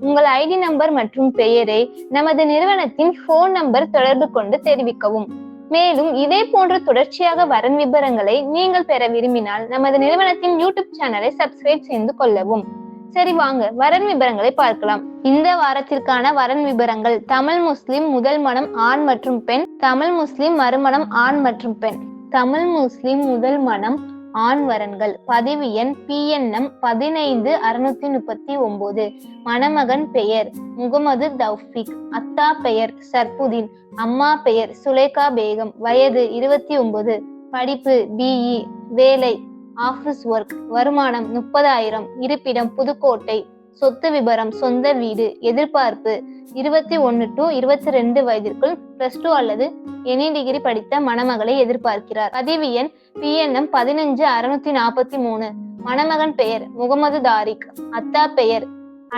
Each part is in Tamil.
உங்கள் ஐடி நம்பர் மற்றும் பெயரை நமது நிறுவனத்தின் போன் நம்பர் தொடர்பு கொண்டு தெரிவிக்கவும். மேலும் இதே போன்ற தொடர்ச்சியாக வரன் விபரங்களை நீங்கள் பெற விரும்பினால் நமது நிறுவனத்தின் யூடியூப் சேனலை சப்ஸ்கிரைப் செய்து கொள்ளவும். சரி வாங்க வரன் விபரங்களை பார்க்கலாம். இந்த வாரத்திற்கான வரன் விபரங்கள் தமிழ் முஸ்லிம் முதல் மனம் ஆண் மற்றும் பெண் தமிழ் முஸ்லிம் மறுமணம் ஆண் மற்றும் பெண். தமிழ் முஸ்லிம் முதல் மனம் ஆண் வரன்கள் பதிவு எண் பிஎன்எம் பதினைந்து அறுநூத்தி முப்பத்தி ஒன்பது மணமகன் பெயர் முகமது தௌஃபிக். அத்தா பெயர் சர்புதீன். அம்மா பெயர் சுலேகா பேகம். வயது இருபத்தி ஒன்பது படிப்பு பிஇ வேலை. Office work. வருமானம் முப்பதாயிரம். இருப்பிடம் புதுக்கோட்டை. சொத்து விபரம் சொந்த வீடு எதிர்பார்ப்பு இருபத்தி ஒன்னு டு இருபத்தி ரெண்டு வயதிற்குள் பிளஸ் டூ அல்லது எனி டிகிரி படித்த மணமகளை எதிர்பார்க்கிறார். பதிவு எண் பிஎன்எம் பதினஞ்சு அறுநூத்தி நாற்பத்தி மூணு. மணமகன் பெயர் முகமது தாரிக் அத்தா பெயர்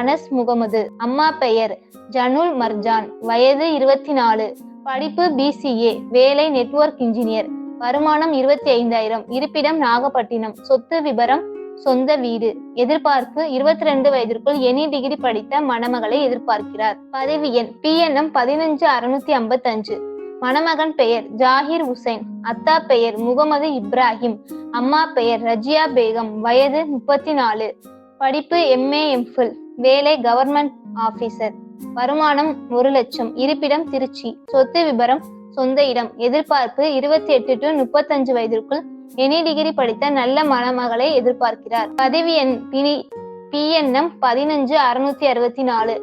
அனஸ் முகமது அம்மா பெயர் ஜனுல் மர்ஜான் வயது இருபத்தி நாலு. படிப்பு பிசிஏ வேலை நெட்வொர்க் இன்ஜினியர் வருமானம் இருபத்தி ஐந்தாயிரம் இருப்பிடம் நாகப்பட்டினம் சொத்து விபரம் சொந்த வீடு. எதிர்பார்ப்பு இருபத்தி ரெண்டு வயதிற்குள் எனி டிகிரி படித்த மணமகளை எதிர்பார்க்கிறார். பதவி எண் பிஎன்எம் பதினஞ்சு அறுநூத்தி ஐம்பத்தி அஞ்சு மணமகன் பெயர் ஜாகிர் ஹுசைன் அத்தா பெயர் முகமது இப்ராஹிம். அம்மா பெயர் ரஜியா பேகம். வயது முப்பத்தி நாலு படிப்பு எம்ஏ எம்ஃபில் வேலை கவர்மெண்ட் ஆபீசர் வருமானம் ஒரு லட்சம். இருப்பிடம் திருச்சி. சொத்து விபரம் சொந்த இடம். எதிர்பார்ப்பு இருபத்தி எட்டு டு முப்பத்தஞ்சு வயதிற்குள் எனி டிகிரி படித்த நல்ல மணமகளை எதிர்பார்க்கிறார். பதவி எண் பினி பிஎன்எம் பதினஞ்சு அறுநூத்தி அறுபத்தி நாலு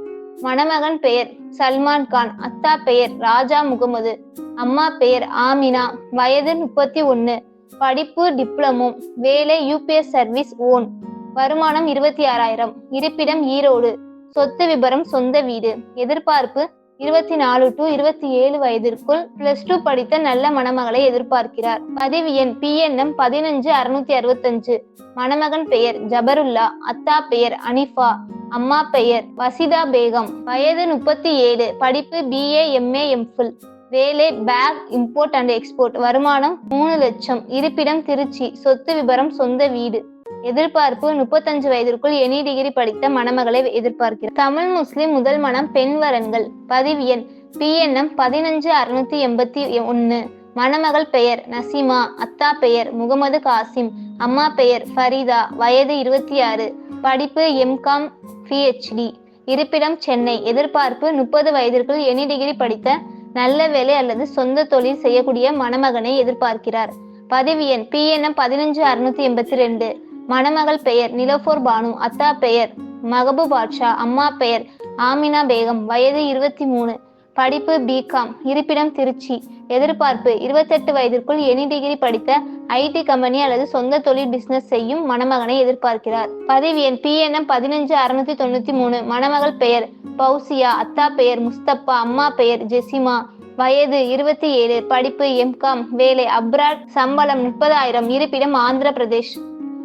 மணமகன் பெயர் சல்மான் கான் அத்தா பெயர் ராஜா முகமது அம்மா பெயர் ஆமினா வயது முப்பத்தி ஒன்னு படிப்பு டிப்ளமோ வேலை யூபிஎஸ் சர்வீஸ் ஓன் வருமானம் இருபத்தி ஆறாயிரம் இருப்பிடம் ஈரோடு சொத்து விபரம் சொந்த வீடு எதிர்பார்ப்பு இருபத்தி நாலு டு இருபத்தி ஏழு வயதிற்குள் பிளஸ் டூ படித்த நல்ல மணமகளை எதிர்பார்க்கிறார். பதிவு எண் பிஎன்எம் பதினஞ்சு அறுநூத்தி அறுபத்தஞ்சு. மணமகன் பெயர் ஜபருல்லா அத்தா பெயர் அனிஃபா அம்மா பெயர் வசிதா பேகம். வயது முப்பத்தி ஏழு படிப்பு பிஏ எம்ஏ எம்ஃபில் வேலை பேக் இம்போர்ட் அண்ட் எக்ஸ்போர்ட் வருமானம் மூணு லட்சம். இருப்பிடம் திருச்சி சொத்து விபரம் சொந்த வீடு. எதிர்பார்ப்பு முப்பத்தஞ்சு வயதிற்குள் எனி டிகிரி படித்த மணமகளை எதிர்பார்க்கிறார் தமிழ் முஸ்லிம் முதல் மனம் பெண் வரன்கள். பதிவு எண். பிஎன்எம் பதினஞ்சு அறுநூத்தி எண்பத்தி ஒன்னு. மணமகள் பெயர் நசீமா. அத்தா பெயர் முகமது காசிம். அம்மா பெயர் ஃபரீதா. வயது இருபத்தி ஆறு படிப்பு எம்காம் பிஹெச்டி இருப்பிடம் சென்னை. எதிர்பார்ப்பு முப்பது வயதிற்குள் எனி டிகிரி படித்த நல்ல வேலை அல்லது சொந்த தொழில் செய்யக்கூடிய மணமகனை எதிர்பார்க்கிறார். பதிவு எண். பிஎன்எம் பதினஞ்சு அறுநூத்தி எண்பத்தி ரெண்டு. மணமகள் பெயர் நிலோஃபோர் பானு அத்தா பெயர் மகபு பாட்ஷா அம்மா பெயர் ஆமினா பேகம் வயது இருபத்தி மூணு படிப்பு பிகாம் இருப்பிடம் திருச்சி. எதிர்பார்ப்பு இருபத்தெட்டு வயதிற்குள் எனி டிகிரி படித்த ஐடி கம்பெனி அல்லது சொந்த தொழில் பிசினஸ் செய்யும் மணமகனை எதிர்பார்க்கிறார். பதிவு எண் பிஎன்எம் பதினஞ்சு அறுநூத்தி தொண்ணூத்தி மூணு மணமகள் பெயர் பௌசியா அத்தா பெயர் முஸ்தப்பா அம்மா பெயர் ஜெசிமா. வயது இருபத்தி ஏழு படிப்பு எம்காம் வேலை அப்ராட் சம்பளம் முப்பதாயிரம் இருப்பிடம் ஆந்திர பிரதேஷ்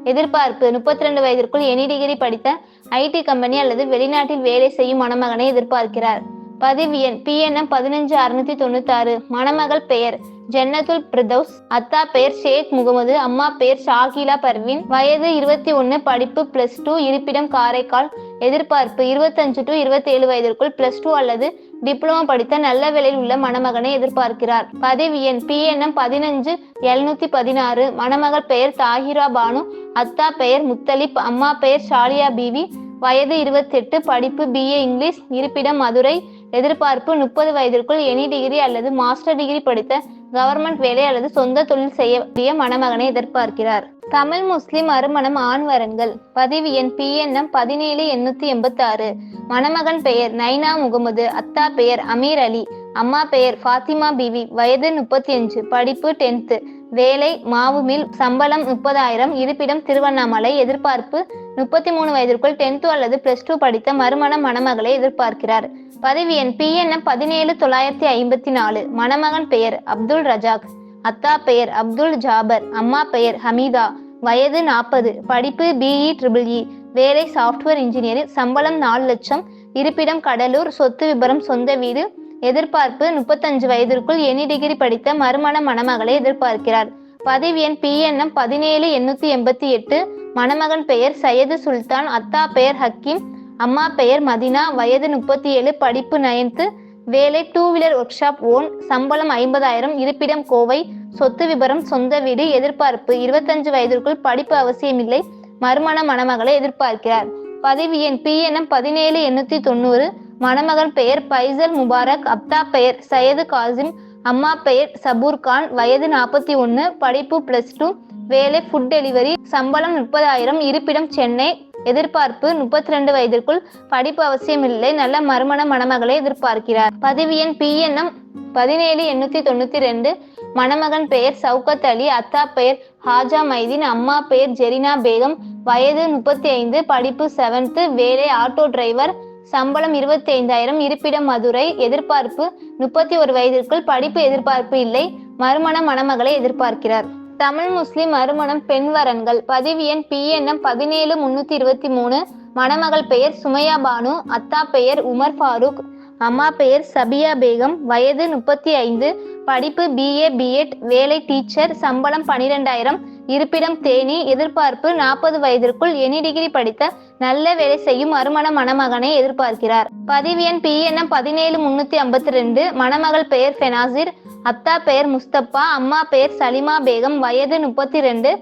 எதிர்பார்ப்பு. முப்பத்தி ரெண்டு வயதிற்குள் எனி டிகிரி படித்த ஐடி கம்பெனி அல்லது வெளிநாட்டில் வேலை செய்யும் மணமகனை எதிர்பார்க்கிறார். பதிவு எண் பிஎன்எம் பதினஞ்சு அறுநூத்தி தொண்ணூத்தி ஆறு மணமகள் பெயர் ஜன்னத்துல் பிரதோஸ். அத்தா பெயர் ஷேக் முகமது. அம்மா பெயர் ஷாகிலா பர்வின். வயது இருபத்தி ஒன்னு படிப்பு பிளஸ் டூ இருப்பிடம் காரைக்கால். எதிர்பார்ப்பு இருபத்தஞ்சு டு இருபத்தி ஏழு வயதிற்குள் பிளஸ் டூ அல்லது டிப்ளமோ படித்த நல்ல வேலையில் உள்ள மணமகனை எதிர்பார்க்கிறார். பதவி எண் பிஎன்எம் பதினஞ்சு எழுநூத்தி பதினாறு. மணமகள் பெயர் தாஹிரா பானு. அத்தா பெயர் முத்தலிப் அம்மா பெயர் ஷாலியா பிவி. வயது இருபத்தி எட்டு படிப்பு பிஏ இங்கிலீஷ். இருப்பிடம் மதுரை. எதிர்பார்ப்பு முப்பது வயதிற்குள் எனி டிகிரி அல்லது மாஸ்டர் டிகிரி படித்த கவர்மெண்ட் வேலை அல்லது சொந்த தொழில் செய்யக்கூடிய மணமகனை எதிர்பார்க்கிறார். தமிழ் முஸ்லிம் அருமணம் ஆண் வரன்கள். பதிவு எண் பிஎன்எம் பதினேழு எண்ணூத்தி எண்பத்தி ஆறு மணமகன் பெயர் நைனா முகமது. அத்தா பெயர் அமீர் அலி. அம்மா பெயர் ஃபாத்திமா பிவி. வயது முப்பத்தி அஞ்சு படிப்பு டென்த்து. வேலை மாவு மில் சம்பளம் முப்பதாயிரம். இருப்பிடம் திருவண்ணாமலை. எதிர்பார்ப்பு முப்பத்தி மூணு வயதிற்குள் டென்த்து அல்லது பிளஸ் டூ படித்த மறுமண மணமகளை எதிர்பார்க்கிறார். பதவி எண் பிஎன்எம் பதினேழு தொள்ளாயிரத்தி ஐம்பத்தி நாலு. மணமகன் பெயர் அப்துல் ரஜாக். அத்தா பெயர் அப்துல் ஜாபர். அம்மா பெயர் ஹமீதா. வயது நாற்பது படிப்பு பிஇ ட்ரிபிள் இ வேலை சாஃப்ட்வேர் இன்ஜினியரிங் சம்பளம் நாலு லட்சம். இருப்பிடம் கடலூர். சொத்து விபரம். சொந்த வீடு. எதிர்பார்ப்பு முப்பத்தஞ்சு வயதிற்குள் எனி டிகிரி படித்த மறுமண மணமகளை எதிர்பார்க்கிறார். பதவி எண் பிஎன்எம் பதினேழு எண்ணூத்தி எண்பத்தி எட்டு மணமகன் பெயர் சையது சுல்தான் அத்தா பெயர் ஹக்கீம் அம்மா பெயர் மதினா வயது முப்பத்தி ஏழு படிப்பு நயன்த்து வேலை two wheeler workshop own சம்பளம் ஐம்பதாயிரம் இருப்பிடம் கோவை சொத்து விபரம் சொந்த வீடு எதிர்பார்ப்பு இருபத்தஞ்சு வயதிற்குள் படிப்பு அவசியமில்லை மறுமண மணமகளை எதிர்பார்க்கிறார். பதவி எண் பிஎன்எம் பதினேழு எண்ணூத்தி தொண்ணூறு மணமகன் பெயர் பைசல் முபாரக் அப்தா பெயர் சையது காசிம் அம்மா பெயர் சபூர் கான் வயது நாற்பத்தி ஒன்று படிப்பு பிளஸ் டூ வேலை ஃபுட் டெலிவரி சம்பளம் முப்பதாயிரம் இருப்பிடம் சென்னை எதிர்பார்ப்பு முப்பத்தி ரெண்டு வயதிற்குள் படிப்பு அவசியமில்லை நல்ல மறுமண மணமகளை எதிர்பார்க்கிறார். பதவி எண் பிஎன்எம் பதினேழு எண்ணூத்தி தொண்ணூத்தி ரெண்டு மணமகன் பெயர் சவுகத் அலி அத்தா பெயர் ஹாஜா மைதீன் அம்மா பெயர் ஜெரினா பேகம் வயது முப்பத்தி ஐந்து படிப்பு செவன்த்து வேலை ஆட்டோ டிரைவர் சம்பளம் இருபத்தி ஐந்தாயிரம் இருப்பிடம் மதுரை எதிர்பார்ப்பு முப்பத்தி ஒரு வயதிற்குள் படிப்பு எதிர்பார்ப்பு இல்லை மறுமணம் மணமகளை எதிர்பார்க்கிறார். தமிழ் முஸ்லிம் மறுமணம் பெண் வரன்கள். பதிவு எண் பிஎன்எம் பதினேழு முன்னூத்தி இருபத்தி மூணு. மணமகள் பெயர் சுமையா பானு அத்தா பெயர் உமர் ஃபாரூக் அம்மா பெயர் சபியா பேகம் வயது முப்பத்தி ஐந்து. படிப்பு பிஏ பிஎட் வேலை டீச்சர் சம்பளம் பனிரெண்டாயிரம் இருப்பிடம் தேனி எதிர்பார்ப்பு நாற்பது வயதிற்குள் எனி டிகிரி படித்த நல்ல வேலை செய்யும் மறுமண மணமகனை எதிர்பார்க்கிறார். பதிவு எண் பிஎன்எம் பதினேழு முன்னூத்தி ஐம்பத்தி ரெண்டு. மணமகள் பெயர் பெனாசிர் அத்தா பெயர் முஸ்தப்பா அம்மா பெயர் சலிமா பேகம் வயது முப்பத்தி ரெண்டு.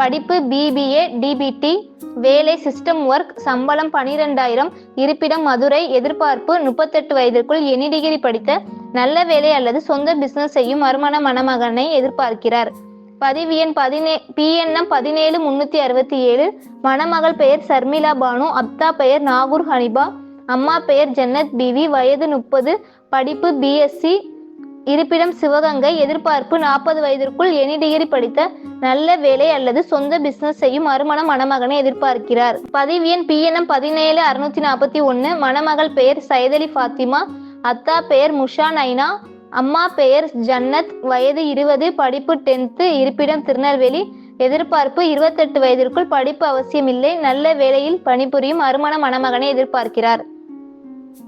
படிப்பு பிபிஏ டிபிடி வேலை சிஸ்டம் ஒர்க் சம்பளம் பனிரெண்டாயிரம். இருப்பிடம் மதுரை எதிர்பார்ப்பு முப்பத்தெட்டு வயதிற்குள் எனி டிகிரி படித்த நல்ல வேலை அல்லது சொந்த பிசினஸ் செய்யும் மறுமண மணமகனை எதிர்பார்க்கிறார். பதிவு எண் பதினே பிஎன்எம் பதினேழு முன்னூத்தி அறுபத்தி ஏழு. மணமகள் பெயர் சர்மிளா பானு அத்தா பெயர் நாகூர் ஹனிபா அம்மா பெயர் ஜன்னத் பிவி வயது முப்பது படிப்பு பிஎஸ்சி இருப்பிடம் சிவகங்கை எதிர்பார்ப்பு நாற்பது வயதிற்குள் எனி டிகிரி படித்த நல்ல வேலை அல்லது சொந்த பிசினஸ் செய்யும் மறுமண மணமகனை எதிர்பார்க்கிறார். பதிவு எண் பிஎன்எம் பதினேழு அறுநூத்தி நாற்பத்தி ஒன்று மணமகள் பெயர் சைதலி ஃபாத்திமா அத்தா பெயர் முஷா நைனா அம்மா பெயர் ஜன்னத் வயது இருபது படிப்பு டென்த்து இருப்பிடம் திருநெல்வேலி. எதிர்பார்ப்பு இருபத்தெட்டு வயதிற்குள் படிப்பு அவசியமில்லை. நல்ல வேலையில் பணிபுரியும் அருமண மணமகனை எதிர்பார்க்கிறார்.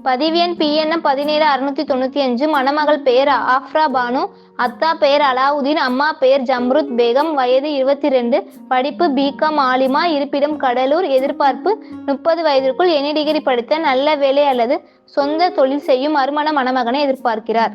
பதிவியன் பிஎன்எம் பதினேழு அறுநூத்தி தொண்ணூத்தி அஞ்சு. மணமகள் பெயர் ஆஃப்ரா பானு. அத்தா பெயர் அலாவுதீன். அம்மா பெயர் ஜம்ருத் பேகம். வயது இருபத்தி ரெண்டு படிப்பு பிகாம் ஆலிமா. இருப்பிடம் கடலூர். எதிர்பார்ப்பு முப்பது வயதிற்குள் எனி டிகிரி படித்த நல்ல வேலை அல்லது சொந்த தொழில் செய்யும் மறுமண மணமகனை எதிர்பார்க்கிறார்.